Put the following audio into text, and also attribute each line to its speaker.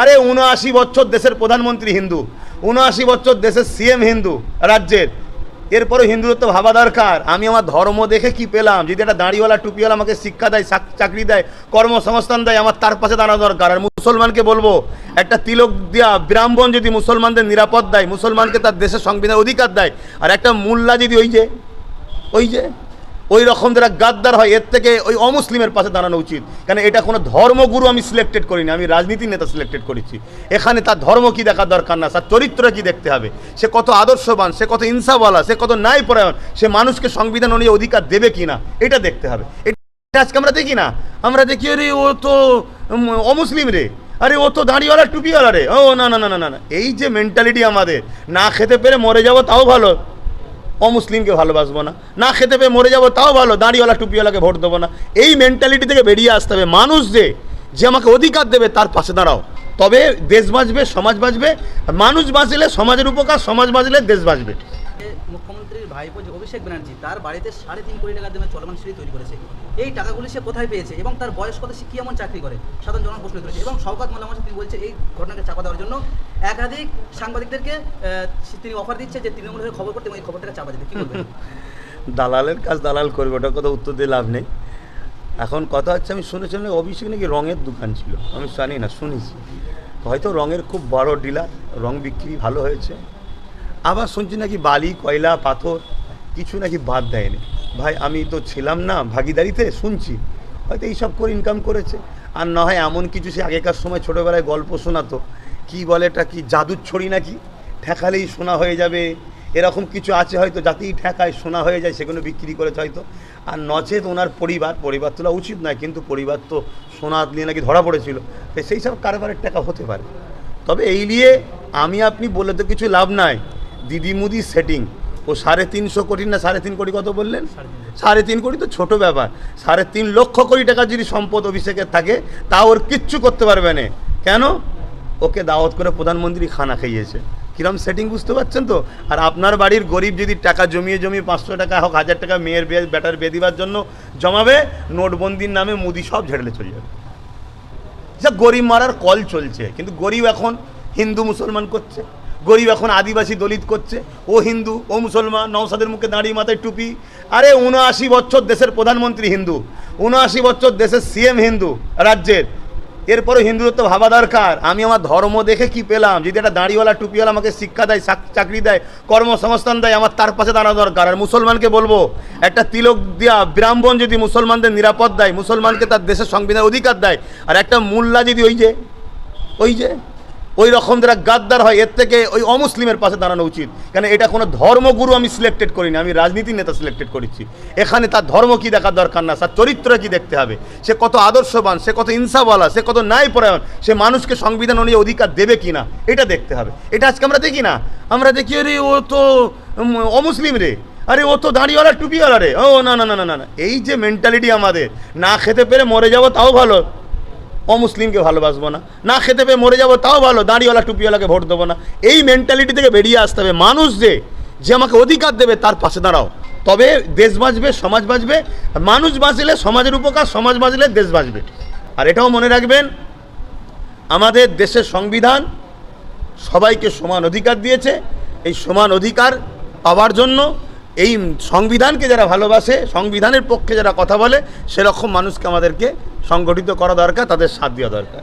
Speaker 1: আরে উনআশি বছর দেশের প্রধানমন্ত্রী হিন্দু, উনআশি বছর দেশের সিএম হিন্দু রাজ্যের। এরপরে হিন্দুত্ব ভাবা দরকার। আমি আমার ধর্ম দেখে কি পেলাম? যদি একটা দাঁড়িওয়ালা, টুপিওয়ালা আমাকে শিক্ষা দেয় চাকরি দেয়, কর্মসংস্থান দেয়, আমার তার পাশে দাঁড়ানো দরকার। আর মুসলমানকে বলব, একটা তিলক দেওয়া ব্রাহ্মণ যদি মুসলমানদের নিরাপদ দেয়, মুসলমানকে তার দেশের সংবিধান অধিকার দেয়, আর একটা মোল্লা যদি ওই যে ওই যে ওই রকম যারা গাদ্দার হয়, এর থেকে ওই অমুসলিমের পাশে দাঁড়ানো উচিত। কারণ এটা কোনো ধর্মগুরু আমি সিলেক্টেড করিনি, আমি রাজনীতির নেতা সিলেক্টেড করেছি। এখানে তার ধর্ম কি দেখার দরকার না, তার চরিত্র কি দেখতে হবে? সে কত আদর্শবান, সে কত ইনসাফওয়ালা, সে কত ন্যায়পরায়ণ, সে মানুষকে সংবিধান অনুযায়ী অধিকার দেবে কি না এটা দেখতে হবে। এটা আজকে আমরা দেখি না। আমরা দেখি রে ও তো অমুসলিম রে। আরে, ও তো দাঁড়িওয়ালা, টুপিওয়ালা রে। ও, না না না না না এই যে মেন্টালিটি আমাদের, না খেতে পেরে মরে যাব তাও ভালো। অমুসলিমকে ভালোবাসবো না। না খেতে পেয়ে মরে যাব, তাও ভালো। দাঁড়িওয়ালা, টুপিওয়ালাকে ভোট দেবো না। এই মেন্টালিটি থেকে বেরিয়ে আসতে হবে। মানুষ যে যে আমাকে অধিকার দেবে, তার পাশে দাঁড়াও। তবে দেশ বাঁচবে, সমাজ বাঁচবে। মানুষ বাঁচলে সমাজের উপকার, সমাজ বাঁচলে দেশ বাঁচবে।
Speaker 2: মুখ্যমন্ত্রীর ভাইপো যে অভিষেক ব্যানার্জি, তার বাড়িতে সাড়ে তিন কোটি টাকার দামে চলমান সিঁড়ি তৈরি করেছে। এই টাকাগুলি সে কোথায় পেয়েছে এবং তার বয়স কত, সে কি এমন চাকরি করে? সাধারণ জনগণ প্রশ্ন তুলেছে এবং শওকত মোল্লা মহাশয় তিনি বলছে, এই ঘটনাকে চাপা দেওয়ার জন্য একাধিক সাংবাদিকদেরকে তিনি অফার দিচ্ছে যে তৃণমূলের খবর করতে এবং এই খবরটাকে চাপা দিতে। কি
Speaker 1: দালালের কাজ দালাল করবে ওটা কথা উত্তর দিয়ে লাভ নেই। এখন কথা হচ্ছে, আমি শুনেছিলাম অভিষেক নাকি রঙের দোকান ছিল। আমি জানি না, শুনেছি। হয়তো রঙের খুব বড় ডিলার রং বিক্রি ভালো হয়েছে। আবার শুনছি নাকি বালি, কয়লা, পাথর কিছু নাকি বাদ দেয়নি। ভাই, আমি তো ছিলাম না ভাগিদারিতে, শুনছি। হয়তো এইসব করে ইনকাম করেছে। আর না হয় এমন কিছু সে আগেকার সময় ছোটোবেলায় গল্প শোনাতো। কি বলে এটা কি, জাদুর ছড়ি নাকি? ঠেকালেই শোনা হয়ে যাবে। এরকম কিছু আছে হয়তো, যাতেই ঠেকায় সোনা হয়ে যায়, সেগুলো বিক্রি করেছে হয়তো। আর নচেত ওনার পরিবার পরিবার তোলা উচিত নয়, কিন্তু পরিবার তো সোনা নিয়ে নাকি ধরা পড়েছিল। সেই সব কারবারের টাকা হতে পারে। তবে এই নিয়ে আমি, আপনি বলে তো কিছু লাভ নাই। দিদি মুদি সেটিং ও সাড়ে তিনশো কোটি না সাড়ে তিন কোটি কত বললেন? সাড়ে তিন কোটি তো ছোট ব্যাপার। সাড়ে তিন লক্ষ কোটি টাকা যদি সম্পদ অভিষেকের থাকে, তা ওর কিচ্ছু করতে পারবে না। কেন? ওকে দাওয়াত করে প্রধানমন্ত্রী খানা খাইয়েছে। কিরম সেটিং বুঝতে পারছেন তো? আর আপনার বাড়ির গরিব যদি টাকা জমিয়ে জমিয়ে পাঁচশো টাকা হোক, হাজার টাকা মেয়ের বিয়ে ব্যাটার বিয়ে দিবার জন্য জমাবে, নোটবন্দির নামে মুদি সব ঝেড়লে চলে যাবে। যা গরিব মারার কল চলছে, কিন্তু গরিব এখন হিন্দু মুসলমান করছে। গরিব এখন আদিবাসী দলিত করছে। ও হিন্দু, ও মুসলমান, নওসাদের মুখে দাঁড়িয়ে মাথায় টুপি। আরে উনআশি বছর দেশের প্রধানমন্ত্রী হিন্দু, উনআশি বছর দেশের সিএম হিন্দু রাজ্যের। এরপরে হিন্দুত্ব ভাবা দরকার। আমি আমার ধর্ম দেখে কি পেলাম? যদি একটা দাঁড়িওয়ালা, টুপিওয়ালা আমাকে শিক্ষা দেয় চাকরি দেয়, কর্মসংস্থান দেয়, আমার তার পাশে দাঁড়া দরকার। আর মুসলমানকে বলব, একটা তিলক দিয়া ব্রাহ্মণ যদি মুসলমানদের নিরাপদ দেয়, মুসলমানকে তার দেশের সংবিধান অধিকার দেয়, আর একটা মোল্লা যদি ওই যে ওই যে ওই রকম যারা গাদ্দার হয়, এর থেকে ওই অমুসলিমের পাশে দাঁড়ানো উচিত। কেন এটা কোনো ধর্মগুরু আমি সিলেক্টেড করিনি, আমি রাজনীতির নেতা সিলেক্টেড করেছি। এখানে তার ধর্ম কি দেখার দরকার না, তার চরিত্র কি দেখতে হবে? সে কত আদর্শবান, সে কত ইনসাফওয়ালা, সে কত ন্যায়পরায়ণ, সে মানুষকে সংবিধান অনুযায়ী অধিকার দেবে কি না এটা দেখতে হবে। এটা আজকে আমরা দেখি না। আমরা দেখি রে ও তো অমুসলিম রে। আরে, ও তো দাঁড়িওয়ালা, টুপিওয়ালা রে। ও, না না না না না এই যে মেন্টালিটি আমাদের, না খেতে পেরে মরে যাব তাও ভালো। অমুসলিমকে ভালোবাসবো না। না খেতে পেয়ে মরে যাব, তাও ভালো। দাঁড়িওয়ালা, টুপিওয়ালাকে ভোট দেবো না। এই মেন্টালিটি থেকে বেরিয়ে আসতে হবে। মানুষ যে যে আমাকে অধিকার দেবে, তার পাশে দাঁড়াও। তবে দেশ বাঁচবে, সমাজ বাঁচবে। মানুষ বাঁচলে সমাজের উপকার, সমাজ বাঁচলে দেশ বাঁচবে। আর এটাও মনে রাখবেন, আমাদের দেশের সংবিধান সবাইকে সমান অধিকার দিয়েছে। এই সমান অধিকার পাওয়ার জন্য এই সংবিধানকে যারা ভালোবাসে, সংবিধানের পক্ষে যারা কথা বলে, সেরকম মানুষকে আমাদেরকে সংগঠিত করা দরকার, তাদের সাথ দেওয়া দরকার।